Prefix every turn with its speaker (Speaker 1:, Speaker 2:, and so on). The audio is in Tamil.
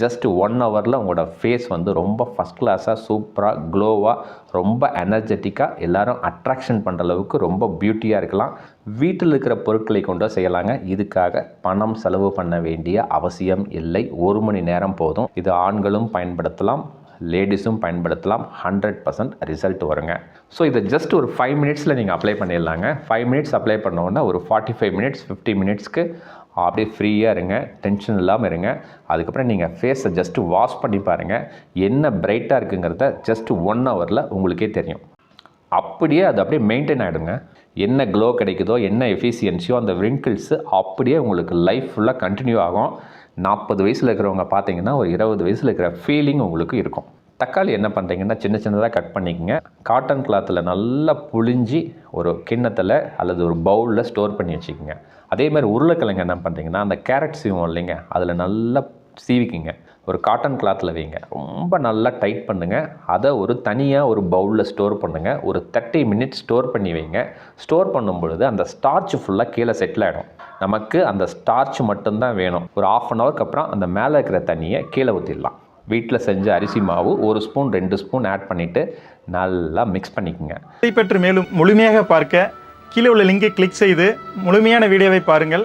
Speaker 1: ஜஸ்ட் ஒன் ஹவரில் உங்களோட ஃபேஸ் வந்து ரொம்ப ஃபஸ்ட் கிளாஸாக சூப்பராக க்ளோவாக ரொம்ப எனர்ஜெட்டிக்காக எல்லோரும் அட்ராக்ஷன் பண்ணுற அளவுக்கு ரொம்ப பியூட்டியாக இருக்கலாம். வீட்டில் இருக்கிற பொருட்களை கொண்டு செய்யலாங்க. இதுக்காக பணம் செலவு பண்ண வேண்டிய அவசியம் இல்லை. ஒரு மணி நேரம் போதும். இது ஆண்களும் பயன்படுத்தலாம். லேடிஸும் பயன்படுத்தலாம். ஹண்ட்ரட் பர்சன்ட் ரிசல்ட் வருங்க. ஸோ இதை ஜஸ்ட் ஒரு ஃபைவ் மினிட்ஸில் நீங்கள் அப்ளை பண்ணிடலாங்க. ஃபைவ் மினிட்ஸ் அப்ளை பண்ண உடனே ஒரு ஃபார்ட்டி ஃபைவ் மினிட்ஸ் ஃபிஃப்டி மினிட்ஸ்க்கு அப்படியே ஃப்ரீயாக இருங்க டென்ஷன் இல்லாமல் இருங்க. அதுக்கப்புறம் நீங்கள் ஃபேஸை ஜஸ்ட்டு வாஷ் பண்ணி பாருங்கள் என்ன பிரைட்டாக இருக்குங்கிறத ஜஸ்ட் ஒன் ஹவரில் உங்களுக்கே தெரியும். அப்படியே அது அப்படியே மெயின்டைன் ஆகிடுங்க என்ன க்ளோ கிடைக்குதோ என்ன எஃபிஷியன்சியோ அந்த விரிங்கிள்ஸு அப்படியே உங்களுக்கு லைஃப் ஃபுல்லாக கண்டினியூ ஆகும். நாற்பது வயசில் இருக்கிறவங்க பார்த்தீங்கன்னா ஒரு இருபது வயசில் இருக்கிற ஃபீலிங் உங்களுக்கு இருக்கும். தக்காளி என்ன பண்ணுறீங்கன்னா சின்ன சின்னதாக கட் பண்ணிக்கோங்க. காட்டன் கிளாத்தில் நல்லா புழிஞ்சி ஒரு கிண்ணத்தில் அல்லது ஒரு பவுலில் ஸ்டோர் பண்ணி வச்சுக்கோங்க. அதே மாதிரி உருளைக்கிழங்கு என்ன பண்ணுறீங்கன்னா அந்த கேரட் சீவும் இல்லைங்க அதில் நல்லா சீவிக்குங்க. ஒரு காட்டன் கிளாத்தில் வைங்க. ரொம்ப நல்லா டைட் பண்ணுங்கள் அதை ஒரு தனியாக ஒரு பவுலில் ஸ்டோர் பண்ணுங்கள் ஒரு தேர்ட்டி மினிட்ஸ் ஸ்டோர் பண்ணி வைங்க. ஸ்டோர் பண்ணும் பொழுது அந்த ஸ்டார்ச் ஃபுல்லாக கீழே செட்டில் ஆகிடும் நமக்கு அந்த ஸ்டார்ச் மட்டும்தான் வேணும். ஒரு ஆஃப் அன் ஹவருக்கு அப்புறம் அந்த மேலே இருக்கிற தண்ணியை கீழே ஊற்றிடலாம் வீட்டில் செஞ்ச அரிசி மாவு ஒரு ஸ்பூன் ரெண்டு ஸ்பூன் ஆட் பண்ணிவிட்டு நல்லா மிக்ஸ் பண்ணிக்கோங்க.
Speaker 2: இதை பற்றி மேலும் முழுமையாக பார்க்க கீழே உள்ள லிங்கை கிளிக் செய்து முழுமையான வீடியோவை பாருங்கள்.